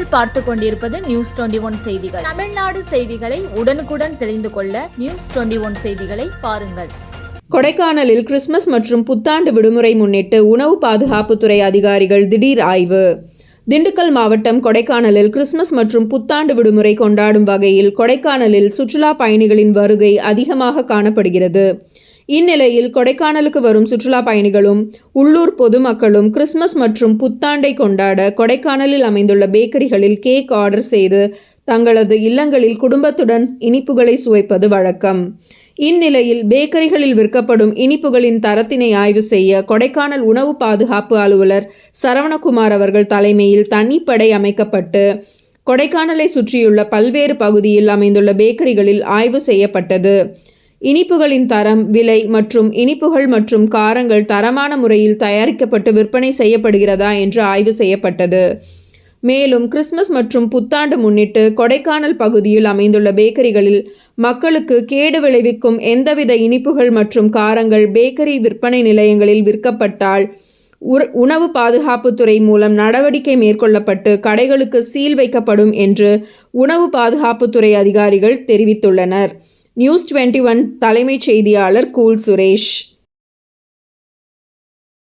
நீங்கள் பார்த்து கொண்டிருப்பது நியூஸ் டுவெண்டி ஒன் செய்திகள். தமிழ்நாடு செய்திகளை உடனுக்குடன் தெரிந்து கொள்ள நியூஸ் டுவெண்டி ஒன் செய்திகளை பாருங்கள். கொடைக்கானலில் கிறிஸ்துமஸ் மற்றும் புத்தாண்டு விடுமுறை முன்னிட்டு உணவு பாதுகாப்புத்துறை அதிகாரிகள் திடீர் ஆய்வு. திண்டுக்கல் மாவட்டம் கொடைக்கானலில் கிறிஸ்துமஸ் மற்றும் புத்தாண்டு விடுமுறை கொண்டாடும் வகையில் கொடைக்கானலில் சுற்றுலா பயணிகளின் வருகை அதிகமாக காணப்படுகிறது. இந்நிலையில் கொடைக்கானலுக்கு வரும் சுற்றுலா பயணிகளும் உள்ளூர் பொதுமக்களும் கிறிஸ்மஸ் மற்றும் புத்தாண்டை கொண்டாட கொடைக்கானலில் அமைந்துள்ள பேக்கரிகளில் கேக் ஆர்டர் செய்து தங்களது இல்லங்களில் குடும்பத்துடன் இனிப்புகளை சுவைப்பது வழக்கம். இந்நிலையில் பேக்கரிகளில் விற்கப்படும் இனிப்புகளின் தரத்தினை ஆய்வு செய்ய கொடைக்கானல் உணவு பாதுகாப்பு அலுவலர் சரவணகுமார் அவர்கள் தலைமையில் தனிப்படை அமைக்கப்பட்டு கொடைக்கானலை சுற்றியுள்ள பல்வேறு பகுதியில் அமைந்துள்ள பேக்கரிகளில் ஆய்வு செய்யப்பட்டது. இனிப்புகளின் தரம் விலை மற்றும் இனிப்புகள் மற்றும் காரங்கள் தரமான முறையில் தயாரிக்கப்பட்டு விற்பனை செய்யப்படுகிறதா என்று ஆய்வு செய்யப்பட்டது. மேலும் கிறிஸ்மஸ் மற்றும் புத்தாண்டு முன்னிட்டு கொடைக்கானல் பகுதியில் அமைந்துள்ள பேக்கரிகளில் மக்களுக்கு கேடு விளைவிக்கும் எந்தவித இனிப்புகள் மற்றும் காரங்கள் பேக்கரி விற்பனை நிலையங்களில் விற்கப்பட்டால் உணவு பாதுகாப்புத்துறை மூலம் நடவடிக்கை மேற்கொள்ளப்பட்டு கடைகளுக்கு சீல் வைக்கப்படும் என்று உணவு பாதுகாப்புத்துறை அதிகாரிகள் தெரிவித்துள்ளனர். நியூஸ் டுவெண்ட்டி ஒன் தலைமைச் செய்தியாளர் கூல் சுரேஷ்.